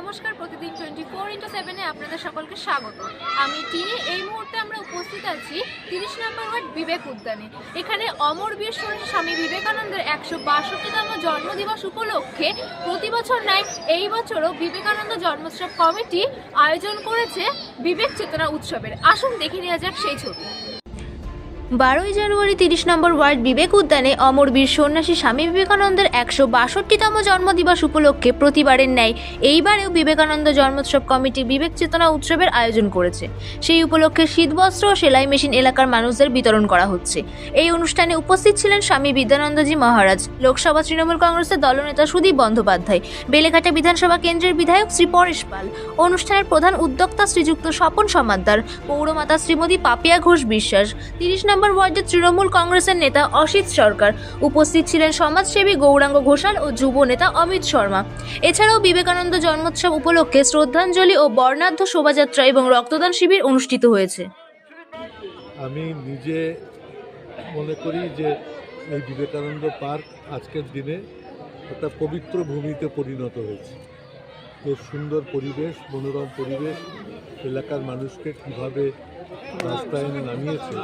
নমস্কার, প্রতিদিন twenty four into সেভেনে আপনাদের সকলকে স্বাগত। আমি টিনে, এই মুহূর্তে আমরা উপস্থিত আছি তিরিশ নম্বর ওয়ার্ড বিবেক উদ্যানে। এখানে অমর বীর সূর্য স্বামী বিবেকানন্দের একশো বাষট্টিতম জন্মদিবস উপলক্ষে প্রতি বছর নয়, এই বছরও বিবেকানন্দ জন্মোৎসব কমিটি আয়োজন করেছে বিবেক চেতনা উৎসবের। আসুন দেখে নেওয়া যাক সেই ছবি। বারোই জানুয়ারি তিরিশ নম্বর ওয়ার্ড বিবেক উদ্যানে অমরবীর সন্ন্যাসী স্বামী বিবেকানন্দের একশো বাষট্টিতম জন্মদিবস উপলক্ষে প্রতিবারের ন্যায় এইবারেও বিবেকানন্দ জন্মোৎসব কমিটি বিবেক চেতনা উৎসবের আয়োজন করেছে। সেই উপলক্ষে শীতবস্ত্র ও সেলাই মেশিন এলাকার মানুষদের বিতরণ করা হচ্ছে। এই অনুষ্ঠানে উপস্থিত ছিলেন স্বামী বিদ্যানন্দজি মহারাজ, লোকসভা তৃণমূল কংগ্রেসের দলনেতা সুদীপ বন্দ্যোপাধ্যায়, বেলেঘাটা বিধানসভা কেন্দ্রের বিধায়ক শ্রী পরেশ পাল, অনুষ্ঠানের প্রধান উদ্যোক্তা শ্রীযুক্ত স্বপন সমাদ্দার, পৌরমাতা শ্রীমতী পাপিয়া ঘোষ বিশ্বাস, তিরিশ নম্বর ওয়ার্ডের তৃণমূল কংগ্রেসের নেতা অসিত সরকার। উপস্থিত ছিলেন সমাজসেবী গৌরাঙ্গ ঘোষাল ও যুব নেতা অমিত শর্মা। এছাড়াও বিবেকানন্দ জন্মোৎসব উপলক্ষে শ্রদ্ধাঞ্জলি ও বর্ণাঢ্য শোভাযাত্রা এবং রক্তদান শিবির অনুষ্ঠিত হয়েছে। আমি নিজে মনে করি যে এই বিবেকানন্দ পার্ক আজকের দিনে একটা পবিত্র ভূমিতে পরিণত হয়েছে। এর সুন্দর পরিবেশ, মনোরম পরিবেশ, এলাকার মানুষকে কীভাবে রাস্তায় এনে নামিয়েছে,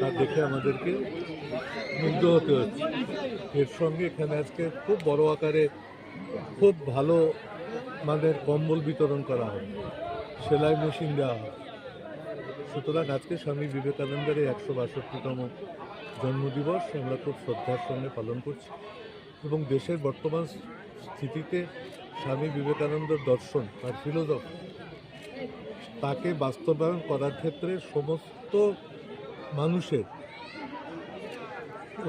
তা দেখে আমাদেরকে মুগ্ধ হতে হচ্ছে। এর সঙ্গে এখানে আজকে খুব বড় আকারে খুব ভালো মানের কম্বল বিতরণ করা হবে, সেলাই মেশিন দেওয়া হবে। সুতরাং আজকে স্বামী বিবেকানন্দের একশো বাষট্টিতম জন্মদিবস আমরা খুব শ্রদ্ধার সঙ্গে পালন করছি এবং দেশের বর্তমান স্থিতিতে স্বামী বিবেকানন্দের দর্শন তার ফিলোসফি তাকে বাস্তবায়ন করার ক্ষেত্রে সমস্ত মানুষের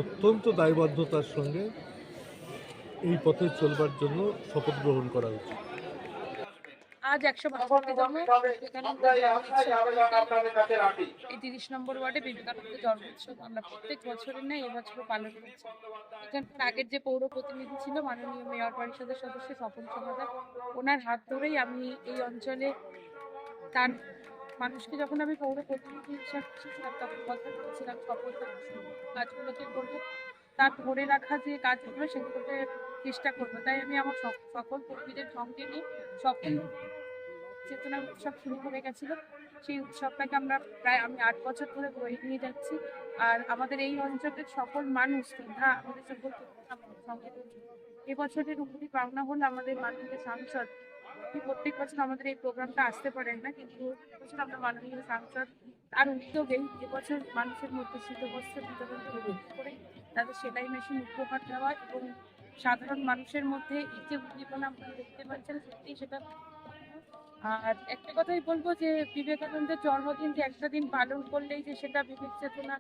অত্যন্ত দায়বদ্ধতার সঙ্গে এই পথে চলবার জন্য শপথ গ্রহণ করা উচিত আজ একশো বাষট্টিতম এই তিরিশ নম্বর ওয়ার্ডে বিবেকানন্দ জন্মোৎসব আমরা প্রত্যেক বছরের নেই এবছরও পালন করছি। এখানকার আগের যে পৌর প্রতিনিধি ছিল, মাননীয় মেয়র পরিষদের সদস্য স্বপন সমাদার ওনার হাত ধরেই আমি এই অঞ্চলে তার মানুষকে যখন আমি পৌর প্রতিনিধি হিসাবে ছিলাম, তখন কথা বলেছিলাম স্বপন কাজগুলোকে করব। তার ধরে রাখা যে কাজগুলো, সেগুলোকে চেষ্টা করব। তাই আমি আমার সক- সকল কর্মীদের সঙ্গে নিয়ে সকল চেতনা উৎসব শুরু করে গেছিল। সেই উৎসবটাকে আমরা প্রায়, আমি আট বছর ধরে বয়ে নিয়ে যাচ্ছি। আর আমাদের এই অঞ্চলের সকল মানুষ শ্রদ্ধা আমাদের সকল সঙ্গে এবছরের উপরি পাওনা হলো আমাদের মাননীয় সাংসদ প্রত্যেক বছর আমাদের এই প্রোগ্রামটা আসতে পারেন না, কিন্তু এবছর আমরা মাননীয় সাংসদ তার উদ্যোগে এবছর মানুষের মধ্যে শীতবস্ত্র বিতরণ করে তাদের সেলাই মেশিন উপহার দেওয়া এবং সাধারণ মানুষের মধ্যে এই যে উদ্দীপনা আপনারা দেখতে পাচ্ছেন সত্যি সেটা আর একটা কথাই বলব যে বিবেকানন্দের জন্মদিনটি একটা দিন পালন করলেই যে সেটা বিবেক চেতনা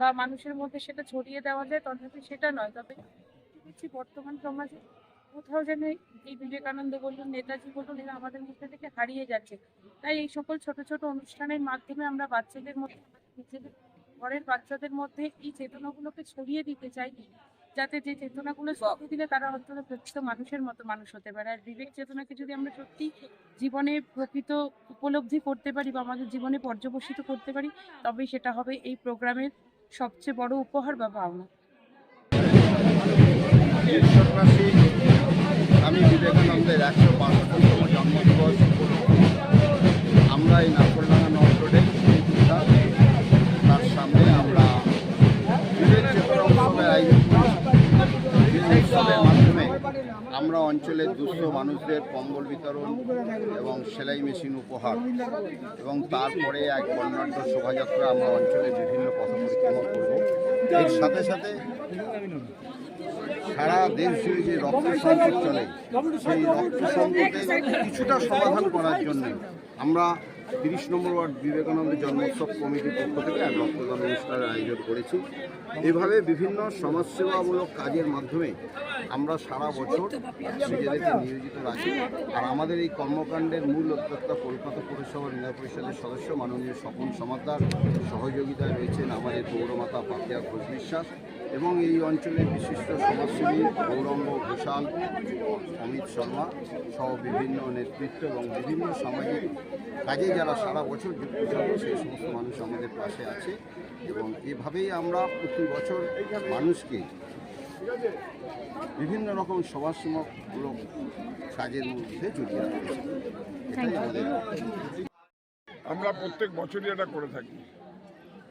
বা মানুষের মধ্যে সেটা ছড়িয়ে দেওয়া যায়, তথাপি সেটা নয়। তবে বর্তমান সমাজে কোথাও যেন এই বিবেকানন্দ বলুন, নেতাজি বলুন, এরা আমাদের মধ্যে থেকে হারিয়ে যাচ্ছে। তাই এই সকল ছোট ছোট অনুষ্ঠানের মাধ্যমে আমরা বাচ্চাদের মধ্যে, নিজেদের ঘরের বাচ্চাদের মধ্যে এই চেতনাগুলোকে ছড়িয়ে দিতে চাই, যাতে যে চেতনাগুলো ছড়িয়ে দিলে তারা অন্তত প্রকৃত মানুষের মতো মানুষ হতে পারে। আর বিবেক চেতনাকে যদি আমরা সত্যি জীবনে প্রকৃত উপলব্ধি করতে পারি বা আমাদের জীবনে পর্যবসিত করতে পারি, তবেই সেটা হবে এই প্রোগ্রামের সবচেয়ে বড় উপহার বা স্বামী বিবেকানন্দের একশো বাষট্টিতম জন্মদিবস আমরা এই নাগরডাঙ্গা নর্থ রোডে তার সামনে আমরা মাধ্যমে আমরা অঞ্চলের দুস্থ মানুষদের কম্বল বিতরণ এবং সেলাই মেশিন উপহার এবং তারপরে এক বর্ণাঢ্য শোভাযাত্রা আমরা অঞ্চলের বিভিন্ন পথ পরিক্রমা করব। এর সাথে সাথে সারা দেশ জুড়ে যে রক্ত সংকট চলে। সেই রক্ত সংকটের কিছুটা সমাধান করার জন্য আমরা তিরিশ নম্বর ওয়ার্ড বিবেকানন্দ জন্মোৎসব কমিটির পক্ষ থেকে এক রক্তদান অনুষ্ঠানের আয়োজন করেছি। এভাবে বিভিন্ন সমাজসেবামূলক কাজের মাধ্যমে আমরা সারা বছর নিজেদেরকে নিয়োজিত রাখি আর আমাদের এই কর্মকাণ্ডের মূল উদ্যোক্তা কলকাতা পৌরসভা মেয়র পরিষদের সদস্য মাননীয় স্বপন সমাদ্দার সহযোগিতায় রয়েছেন আমাদের পৌরমাতা পাপিয়া ঘোষ বিশ্বাস। এবং এই অঞ্চলের বিশিষ্ট সমাজসেবী গৌরঙ্গ ঘোষাল অমিত শর্মা সহ বিভিন্ন নেতৃত্ব এবং বিভিন্ন সামাজিক কাজে যারা সারা বছর যুক্ত থাকে সেই সমস্ত মানুষ আমাদের পাশে আছে এবং এভাবেই আমরা প্রতি বছর মানুষকে বিভিন্ন রকম সমাজসেবামূলক কাজের মধ্যে জড়িয়ে এটাই আমাদের আমরা প্রত্যেক বছরই এটা করে থাকি।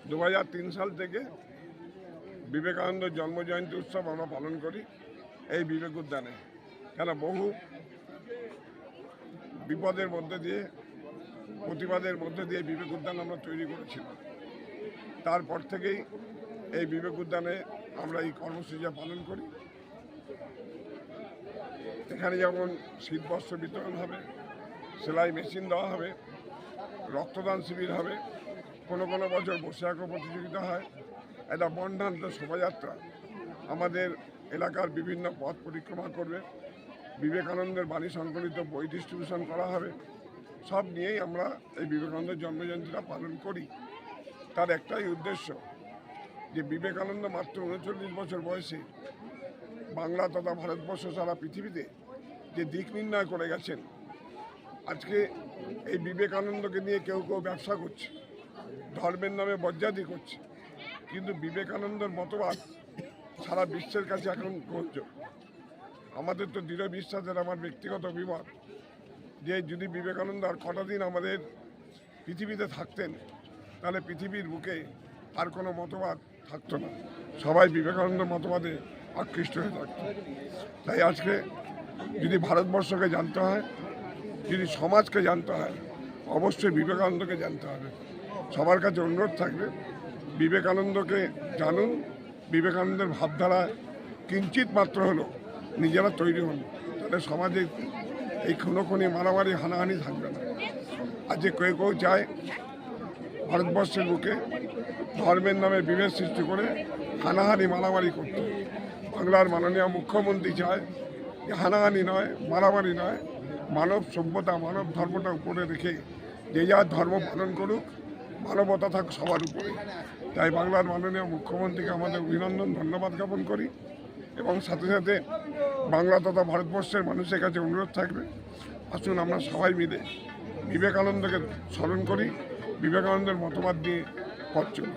দু তিন সাল থেকে বিবেকানন্দ জন্মজয়ন্তী উৎসব আমরা পালন করি এই বিবেক উদ্যানে কেন? বহু বিপদের মধ্যে দিয়ে, প্রতিবাদের মধ্যে দিয়ে বিবেক উদ্যান আমরা তৈরি করেছিলাম। তারপর থেকেই এই বিবেক উদ্যানে আমরা এই কর্মসূচি পালন করি। এখানে যেমন শীতবস্ত্র বিতরণ হবে, সেলাই মেশিন দেওয়া হবে, রক্তদান শিবির হবে, কোনো কোনো বছর বসে আঁকো প্রতিযোগিতা হয় একটা বন্ধান্ত শোভাযাত্রা আমাদের এলাকার বিভিন্ন পথ পরিক্রমা করবে। বিবেকানন্দের বাণী সংকলিত বই ডিস্ট্রিবিউশন করা হবে। সব নিয়েই আমরা এই বিবেকানন্দের জন্মজয়ন্তীটা পালন করি। তার একটাই উদ্দেশ্য যে বিবেকানন্দ মাত্র উনচল্লিশ বছর বয়সে বাংলা তথা ভারতবর্ষ সারা পৃথিবীতে যে দিক নির্ণয় করে গেছেন, আজকে এই বিবেকানন্দকে নিয়ে কেউ কেউ ব্যবসা করছে, ধর্মের নামে বজ্জাতি করছে। কিন্তু বিবেকানন্দের মতবাদ সারা বিশ্বের কাছে এখন গ্রহণযোগ্য। আমাদের তো দৃঢ় বিশ্বাসের আমার ব্যক্তিগত অভিমত যে যদি বিবেকানন্দ আর কটা দিন আমাদের পৃথিবীতে থাকতেন, তাহলে পৃথিবীর বুকে আর কোনো মতবাদ থাকতো না। সবাই বিবেকানন্দ মতবাদে আকৃষ্ট হয়ে থাকতো। তাই আজকে যদি ভারতবর্ষকে জানতে হয়, যদি সমাজকে জানতে হয়, অবশ্যই বিবেকানন্দকে জানতে হবে। সবার কাছে অনুরোধ থাকবে বিবেকানন্দকে জানুন। বিবেকানন্দের ভাবধারা কিঞ্চিত মাত্র হলো। নিজেরা তৈরি হন। তাহলে সমাজে এই খুনোখুনি মারামারি, হানাহানি থাকবে না। আর যে কেউ কেউ চায় ভারতবর্ষের বুকে ধর্মের নামে বিভেদ সৃষ্টি করে হানাহানি, মারামারি করতে। বাংলার মাননীয় মুখ্যমন্ত্রী চায় যে হানাহানি নয়, মারামারি নয়। মানব সভ্যতা, মানব ধর্মটা উপরে রেখে যে যার ধর্ম পালন করুক মানবতা থাক সবার উপরে। তাই বাংলার মাননীয় মুখ্যমন্ত্রীকে আমাদের অভিনন্দন, ধন্যবাদ জ্ঞাপন করি। এবং সাথে সাথে বাংলা তথা ভারতবর্ষের মানুষের কাছে অনুরোধ থাকবে। আসুন আমরা সবাই মিলে বিবেকানন্দকে স্মরণ করি, বিবেকানন্দের মতবাদ দিয়ে পথ চলি।